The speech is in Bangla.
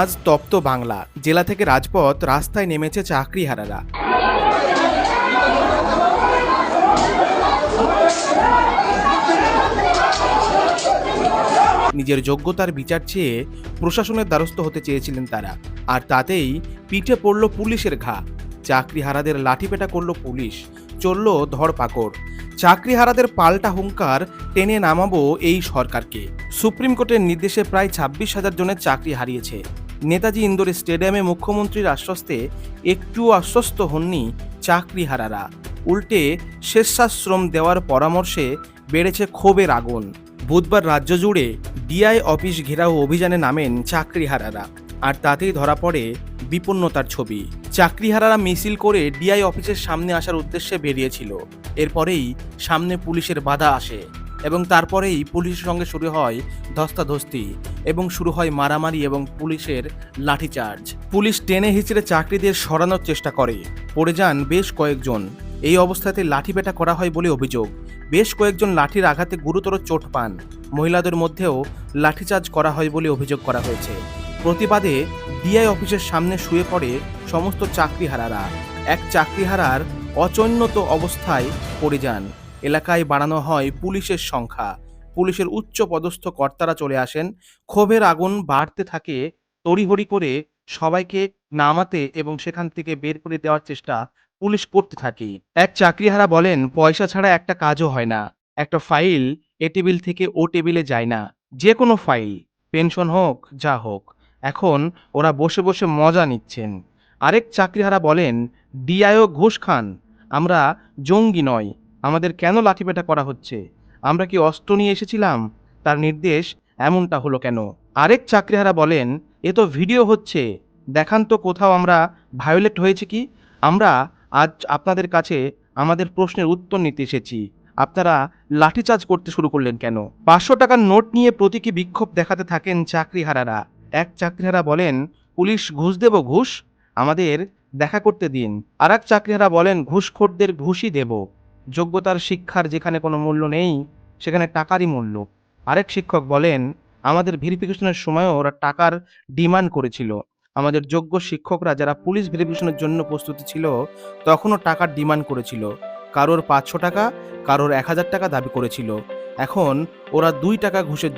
আজ তপ্ত বাংলা। জেলা থেকে রাজপথ রাস্তায় নেমেছে চাকরিহারারা। নিজের যোগ্যতার বিচার চেয়ে প্রশাসনের দ্বারস্থ হতে চেয়েছিলেন তারা। আর তাতেই পিঠে পড়ল পুলিশের ঘা। চাকরিহারাদের লাঠিপেটা করল পুলিশ। চলল ধরপাকড়। চাকরিহারাদের পাল্টা হুঙ্কার টেনে নামাবো এই সরকারকে। সুপ্রিম কোর্টের নির্দেশে প্রায় ছাব্বিশ হাজার জনের চাকরি হারিয়েছে। নেতাজি ইন্দোর স্টেডিয়ামে মুখ্যমন্ত্রীর আশ্বস্তে একটু আশ্বস্ত হননি চাকরিহারারা। উল্টে স্বেচ্ছাশ্রম দেওয়ার পরামর্শে বেড়েছে ক্ষোভের আগুন। বুধবার রাজ্য জুড়ে ডিআই অফিস ঘেরাও অভিযানে নামেন চাকরিহারারা। আর তাতেই ধরা পড়ে বিপন্নতার ছবি। চাকরিহারারা মিছিল করে ডিআই অফিসের সামনে আসার উদ্দেশ্যে বেরিয়েছিল। এরপরেই সামনে পুলিশের বাধা আসে এবং তারপরেই পুলিশের সঙ্গে শুরু হয় ধস্তাধস্তি এবং শুরু হয় মারামারি এবং পুলিশের লাঠিচার্জ। পুলিশ টেনে হিচড়ে চাকরিদের সরানোর চেষ্টা করে। পড়ে যান বেশ কয়েকজন। এই অবস্থাতে লাঠিপেটা করা হয় বলে অভিযোগ। বেশ কয়েকজন লাঠির আঘাতে গুরুতর চোট পান। মহিলাদের মধ্যেও লাঠিচার্জ করা হয় বলে অভিযোগ করা হয়েছে। প্রতিবাদে ডিআই অফিসের সামনে শুয়ে পড়ে সমস্ত চাকরিহারারা। এক চাকরিহারার অচৈন্যত অবস্থায় পড়ে যান। এলাকায় বাড়ানো হয় পুলিশের সংখ্যা। পুলিশের উচ্চ পদস্থ কর্তারা চলে আসেন। ক্ষোভের আগুন বাড়তে থাকে তড়িহড়ি করে সবাইকে নামাতে এবং সেখান থেকে বের করে দেওয়ার চেষ্টা পুলিশ করতে থাকে। এক চাকরিহারা বলেন, পয়সা ছাড়া একটা কাজও হয় না। একটা ফাইল এ টেবিল থেকে ও টেবিলে যায় না। যে কোনো ফাইল, পেনশন হোক, যা হোক। এখন ওরা বসে বসে মজা নিচ্ছেন। আরেক চাকরিহারা বলেন, ডিআইও ঘুষ খান, আমরা জঙ্গি নয় আমাদের কেন লাঠিপেটা করা হচ্ছে? আমরা কি অস্ত্র নিয়ে এসেছিলাম? তার নির্দেশ এমনটা হলো কেন? আরেক চাকরিহারা বলেন, এ তো ভিডিও হচ্ছে, দেখান তো কোথাও আমরা ভায়োলেট হয়েছে কি? আমরা আজ আপনাদের কাছে আমাদের প্রশ্নের উত্তর নিতে এসেছি। আপনারা লাঠিচার্জ করতে শুরু করলেন কেন? পাঁচশো টাকার নোট নিয়ে প্রতীকী বিক্ষোভ দেখাতে থাকেন চাকরিহারারা। এক চাকরিহারা বলেন, পুলিশ ঘুষ দেব, ঘুষ? আমাদের দেখা করতে দিন। আর এক চাকরিহারা বলেন, ঘুষখোরদের ঘুষই দেব। যোগ্যতার শিক্ষার যেখানে কোনো মূল্য নেই, সেখানে টাকারই মূল্য। আরেক শিক্ষক বলেন, আমাদের ভেরিফিকেশনের সময়ও ওরা টাকার ডিমান্ড করেছিল। আমাদের যোগ্য শিক্ষকরা যারা পুলিশ ভেরিফিকেশনের জন্য প্রস্তুতি ছিল, তখনও টাকার ডিমান্ড করেছিল। কারোর পাঁচশো টাকা, কারোর এক হাজার টাকা দাবি করেছিল। এখন ওরা দুই টাকা ঘুষের